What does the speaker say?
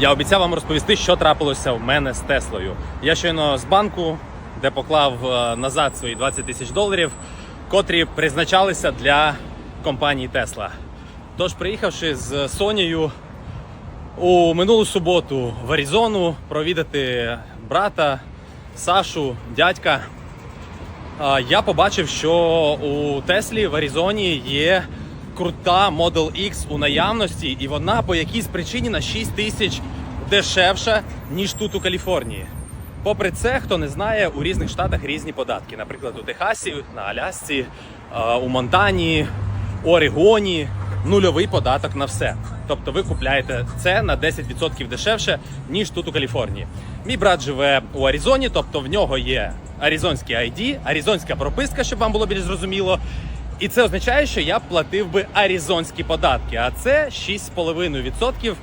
Я обіцяв вам розповісти, що трапилося в мене з Теслою. Я щойно з банку, де поклав е, назад свої 20 тисяч доларів, котрі призначалися для компанії Тесла. Тож, приїхавши з Сонією у минулу суботу в Аризону провідати брата, Сашу, дядька, я побачив, що у Теслі в Аризоні є крута Model X у наявності, і вона по якійсь причині на 6 тисяч дешевша, ніж тут у Каліфорнії. Попри це, хто не знає, у різних штатах різні податки. Наприклад, у Техасі, на Алясці, у Монтані, Орегоні нульовий податок на все. Тобто ви купляєте це на 10% дешевше, ніж тут у Каліфорнії. Мій брат живе у Аризоні, тобто в нього є аризонський ID, аризонська прописка, щоб вам було більш зрозуміло. І це означає, що я платив би аризонські податки, а це 6,5%